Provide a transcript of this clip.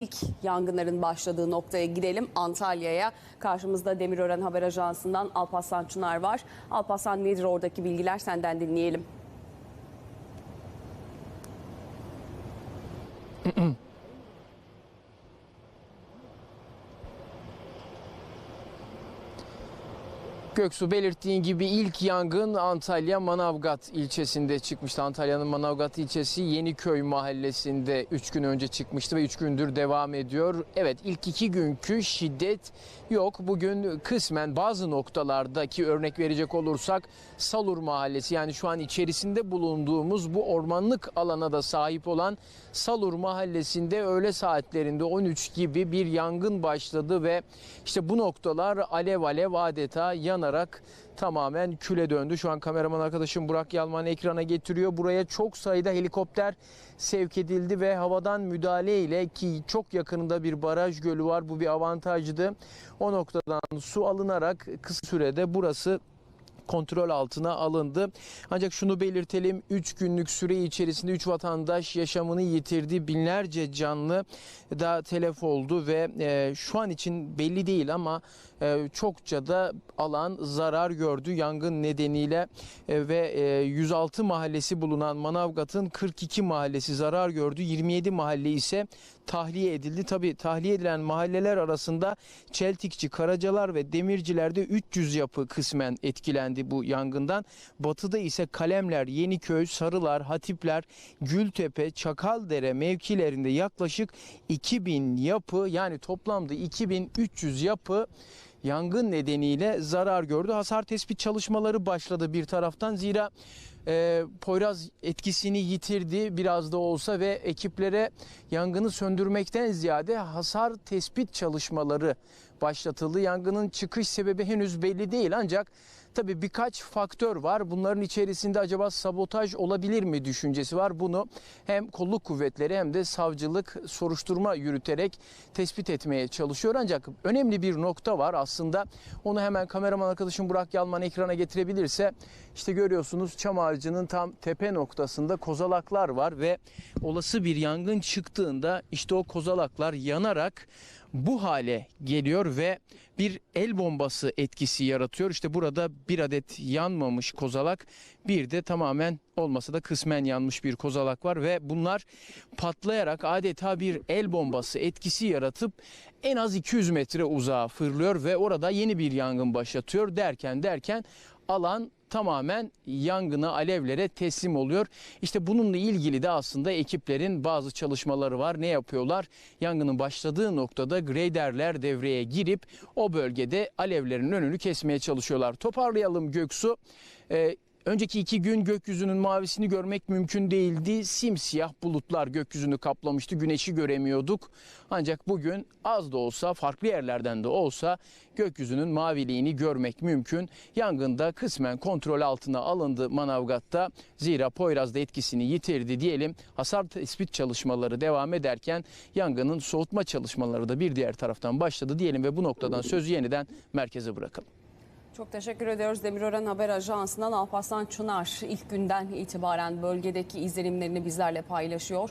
İlk yangınların başladığı noktaya gidelim Antalya'ya. Karşımızda Demirören Haber Ajansı'ndan Alparslan Çınar var. Alparslan nedir oradaki bilgiler senden dinleyelim. Göksu belirttiğin gibi ilk yangın Antalya Manavgat ilçesinde çıkmıştı. Antalya'nın Manavgat ilçesi Yeniköy mahallesinde 3 gün önce çıkmıştı ve 3 gündür devam ediyor. Evet ilk iki günkü şiddet yok. Bugün kısmen bazı noktalardaki örnek verecek olursak Salur mahallesi yani şu an içerisinde bulunduğumuz bu ormanlık alana da sahip olan Salur mahallesinde öğle saatlerinde 13 gibi bir yangın başladı ve işte bu noktalar alev alev adeta yanarak tamamen küle döndü. Şu an kameraman arkadaşım Burak Yalman ekrana getiriyor. Buraya çok sayıda helikopter sevk edildi ve havadan müdahale ile ki çok yakınında bir baraj gölü var. Bu bir avantajdı. O noktadan su alınarak kısa sürede burası kontrol altına alındı. Ancak şunu belirtelim 3 günlük süre içerisinde 3 vatandaş yaşamını yitirdi. Binlerce canlı da telef oldu ve e, şu an için belli değil ama e, çokça da alan zarar gördü yangın nedeniyle E, ve e, 106 mahallesi bulunan Manavgat'ın 42 mahallesi zarar gördü. 27 mahalle ise tahliye edildi. Tabi tahliye edilen mahalleler arasında Çeltikçi, Karacalar ve Demirciler'de 300 yapı kısmen etkilendi bu yangından. Batıda ise Kalemler, Yeniköy, Sarılar, Hatipler, Gültepe, Çakaldere mevkilerinde yaklaşık 2000 yapı yani toplamda 2300 yapı yangın nedeniyle zarar gördü. Hasar tespit çalışmaları başladı bir taraftan. Zira e, Poyraz etkisini yitirdi biraz da olsa ve ekiplere yangını söndürmekten ziyade hasar tespit çalışmaları başlatıldı. Yangının çıkış sebebi henüz belli değil ancak tabii birkaç faktör var. Bunların içerisinde acaba sabotaj olabilir mi düşüncesi var. Bunu hem kolluk kuvvetleri hem de savcılık soruşturma yürüterek tespit etmeye çalışıyor. Ancak önemli bir nokta var aslında. Onu hemen kameraman arkadaşım Burak Yalman ekrana getirebilirse işte görüyorsunuz çam ağacının tam tepe noktasında kozalaklar var ve olası bir yangın çıktığında işte o kozalaklar yanarak bu hale geliyor ve bir el bombası etkisi yaratıyor. İşte burada bir adet yanmamış kozalak bir de tamamen olmasa da kısmen yanmış bir kozalak var ve bunlar patlayarak adeta bir el bombası etkisi yaratıp en az 200 metre uzağa fırlıyor ve orada yeni bir yangın başlatıyor derken derken alan tamamen yangına, alevlere teslim oluyor. İşte bununla ilgili de aslında ekiplerin bazı çalışmaları var. Ne yapıyorlar? Yangının başladığı noktada graderler devreye girip o bölgede alevlerin önünü kesmeye çalışıyorlar. Toparlayalım Göksu. Ee, Önceki iki gün gökyüzünün mavisini görmek mümkün değildi. Simsiyah bulutlar gökyüzünü kaplamıştı. Güneşi göremiyorduk. Ancak bugün az da olsa farklı yerlerden de olsa gökyüzünün maviliğini görmek mümkün. Yangında kısmen kontrol altına alındı Manavgat'ta. Zira Poyraz'da etkisini yitirdi diyelim. Hasar tespit çalışmaları devam ederken yangının soğutma çalışmaları da bir diğer taraftan başladı diyelim ve bu noktadan sözü yeniden merkeze bırakalım. Çok teşekkür ediyoruz Demirören Haber Ajansı'ndan Alparslan Çınar ilk günden itibaren bölgedeki izlenimlerini bizlerle paylaşıyor.